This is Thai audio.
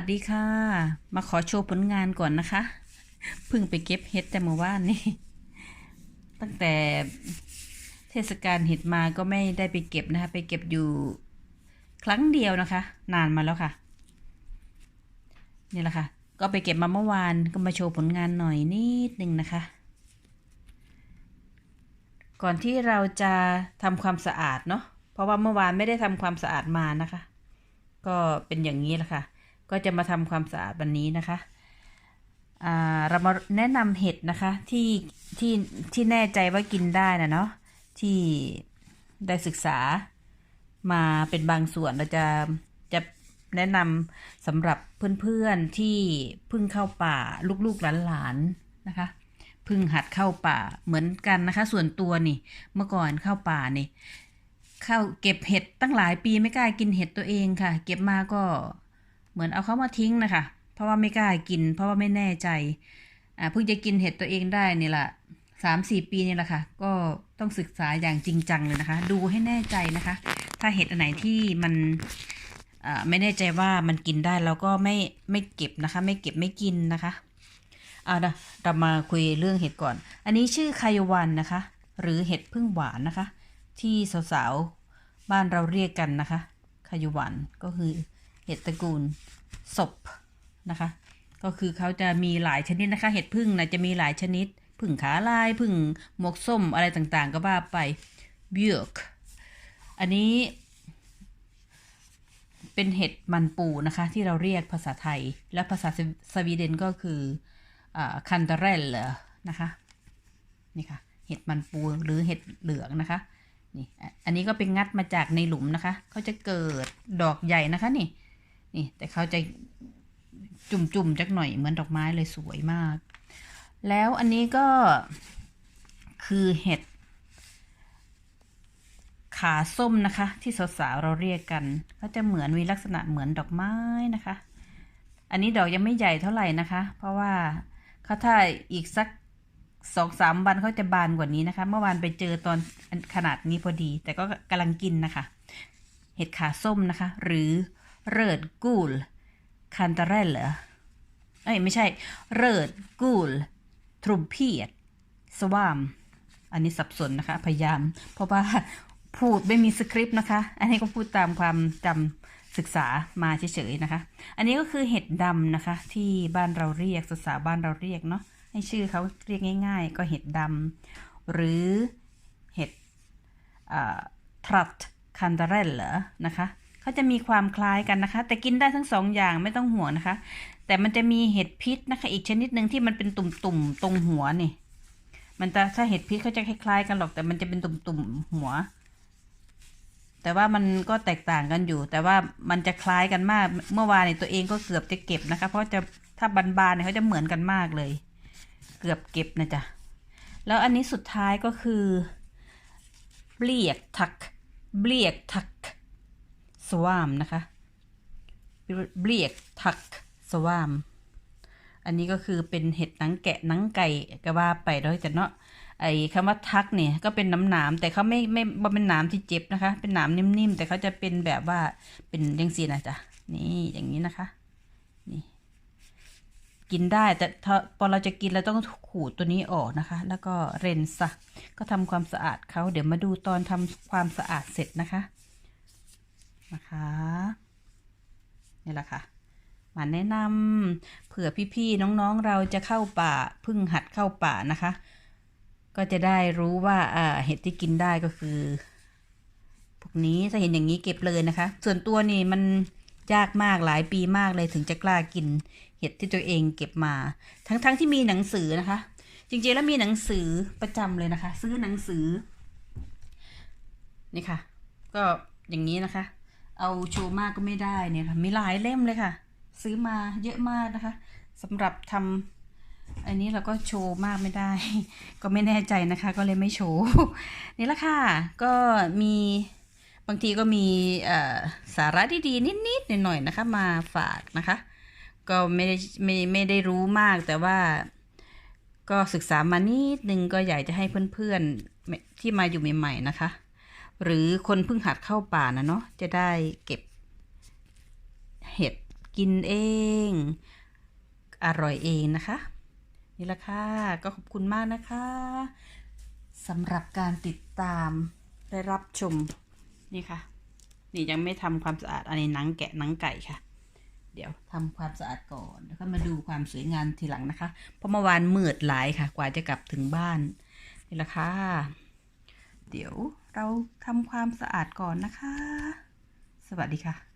วัสดีค่ะ มาขอโชว์ผลงานก่อนนะคะ เพิ่งไปเก็บเห็ดแต่เมื่อวานนี่ ตั้งแต่เทศกาลเห็ดมาก็ไม่ได้ไปเก็บนะคะ ไปเก็บอยู่ครั้งเดียวนะคะ นานมาแล้วค่ะ นี่แหละค่ะ ก็ไปเก็บมาเมื่อวานก็มาโชว์ผลงานหน่อยนิดนึงนะคะ ก่อนที่เราจะทำความสะอาดเนาะ เพราะว่าเมื่อวานไม่ได้ทำความสะอาดมานะคะ ก็เป็นอย่างนี้แหละค่ะ ก็จะมาทำความสะอาดวันนี้นะคะเรามาแนะนำเห็ดนะคะที่ที่ที่แน่ใจว่ากินได้นะเนาะที่ได้ศึกษามาเป็นบางส่วนเราจะจะแนะนำสำหรับเพื่อนๆที่เพิ่งเข้าป่าลูกๆหลานๆนะคะเพิ่งหัดเข้าป่าเหมือนกันนะคะ ส่วนตัวนี่เมื่อก่อนเข้าป่านี่เข้าเก็บเห็ดตั้งหลายปีไม่กล้ากินเห็ดตัวเองค่ะ เก็บมาก็ เหมือนเอาเขามาทิ้งนะคะ เพราะว่าไม่กล้ากิน เพราะว่าไม่แน่ใจอ่าเพิ่งจะกินเห็ดตัวเองได้นี่แหละสามสี่ปีนี่แหละค่ะ ก็ต้องศึกษาอย่างจริงจังเลยนะคะ ดูให้แน่ใจนะคะ ถ้าเห็ดอันไหนที่มันไม่แน่ใจว่ามันกินได้เราก็ไม่ไม่เก็บนะคะ ไม่เก็บไม่กินนะคะเอานะเรามาคุยเรื่องเห็ดก่อน อันนี้ชื่อไคยวันนะคะ หรือเห็ดพึ่งหวานนะคะ ที่สาวๆบ้านเราเรียกกันนะคะคายวันก็คือ เห็ดตระกูลศพนะคะ ก็คือเขาจะมีหลายชนิดนะคะ เห็ดพึ่งนะจะมีหลายชนิดพึ่งขาลายพึ่งหมวกส้มอะไรต่างๆ ก็ว่าไปเบียกอันนี้เป็นเห็ดมันปูนะคะ ที่เราเรียกภาษาไทย และภาษาสวีเดนก็คือคันเตเรลนะคะนี่ค่ะเห็ดมันปูหรือเห็ดเหลืองนะคะนี่อันนี้ก็เป็นงัดมาจากในหลุมนะคะเขาจะเกิดดอกใหญ่นะคะนี่ นี่แต่เขาจะจุ่มๆจักหน่อยเหมือนดอกไม้เลยสวยมาก แล้วอันนี้ก็คือเห็ด ขาส้มนะคะ ที่สาวๆเราเรียกกันเขาจะเหมือนมีลักษณะเหมือนดอกไม้นะคะ อันนี้ดอกยังไม่ใหญ่เท่าไหร่นะคะ เพราะว่าเขาถ้าอีกสักสองสามวันเขาจะบานกว่านี้นะคะ เมื่อวานไปเจอตอนขนาดนี้พอดี แต่ก็กำลังกินนะคะ เห็ดขาส้มนะคะ หรือ เริดกูลคันตาเรลเหรอเอ้ยไม่ใช่ เริดกูลทรูเพียดสวาม อันนี้สับสนนะคะ พยายาม เพราะว่าพูดไม่มีสคริปต์นะคะ อันนี้ก็พูดตามความจำศึกษามาเฉยๆนะคะ อันนี้ก็คือเห็ดดำนะคะ ที่บ้านเราเรียกภาษาบ้านเราเรียกเนาะให้ชื่อเขาเรียกง่าย ๆ ก็เห็ดดำหรือเห็ดทรัตคันเดเรลเหรอนะคะ เขาจะมีความคล้ายกันนะคะ แต่กินได้ทั้งสองอย่างไม่ต้องห่วงนะคะ แต่มันจะมีเห็ดพิษนะคะ อีกชนิดหนึ่งที่มันเป็นตุ่มๆตรงหัวนี่ มันจะถ้าเห็ดพิษเขาจะคล้ายๆกันหรอก แต่มันจะเป็นตุ่มๆหัว แต่ว่ามันก็แตกต่างกันอยู่ แต่ว่ามันจะคล้ายกันมาก เมื่อวานเนี่ยตัวเองก็เกือบจะเก็บนะคะ เพราะจะถ้าบานๆเนี่ยเขาจะเหมือนกันมากเลย เกือบเก็บนะจ๊ะแล้วอันนี้สุดท้ายก็คือเบลียกทักเบลียกทัก สวามนะคะเบลียกทักสวาม อันนี้ก็คือเป็นเห็ดหนังแกะหนังไก่ก็ว่าไปแล้วแต่เนาะไอ้คำว่าทักเนี่ยก็เป็นน้ำหนามแต่เขาไม่ไม่บ่เป็นหนามที่เจ็บนะคะ เป็นหนามนิ่มๆแต่เขาจะเป็นแบบว่าเป็นยังสีนะจ๊ะนี่อย่างนี้นะคะ นี่ กินได้แต่พอเราจะกินเราต้องขูดตัวนี้ออกนะคะ แล้วก็เรนซะก็ทำความสะอาดเขาเดี๋ยวมาดูตอนทำความสะอาดเสร็จนะคะ นะคะนี่แหละค่ะมาแนะนำเผื่อพี่ๆน้องๆเราจะเข้าป่าพิ่งหัดเข้าป่านะคะ ก็จะได้รู้ว่าอ่าเห็ดที่กินได้ก็คือพวกนี้ถ้าเห็นอย่างนี้เก็บเลยนะคะ ส่วนตัวนี่มันยากมากหลายปีมากเลยถึงจะกล้ากินเห็ดที่ตัวเองเก็บมา ทั้งๆทที่มีหนังสือนะคะ จริงๆแล้วมีหนังสือประจำเลยนะคะ ซื้อหนังสือนี่ค่ะ ก็อย่างนี้นะคะ เอาโชว์มากก็ไม่ได้เนี่ยค่ะมีหลายเล่มเลยค่ะ ซื้อมาเยอะมากนะคะสำหรับทำอันนี้เราก็โชว์มากไม่ได้ ก็ไม่แน่ใจนะคะ ก็เลยไม่โชว์นี่ละค่ะ ก็มีบางทีก็มีสาระที่ดีนิดๆหน่อยๆนะคะ มาฝากนะคะ ก็ไม่ได้ไม่ไม่ได้รู้มากแต่ว่าก็ศึกษามานิดนึงก็อยากจะให้เพื่อนๆที่มาอยู่ใหม่ๆนะคะ หรือคนเพิ่งหัดเข้าป่านะเนาะจะได้เก็บ เห็ดกินเอง อร่อยเองนะคะ นี่แหละค่ะ ก็ขอบคุณมากนะคะสำหรับการติดตามได้รับชมนี่ค่ะ นี่ยังไม่ทำความสะอาดอันนี้หนังแกะหนังไก่ค่ะ เดี๋ยวทำความสะอาดก่อนแล้วก็มาดูความสวยงามทีหลังนะคะ เพราะเมื่อวานมืดหลายค่ะ กว่าจะกลับถึงบ้านนี่แหละค่ะ เดี๋ยวเราทำความสะอาดก่อนนะคะ สวัสดีค่ะ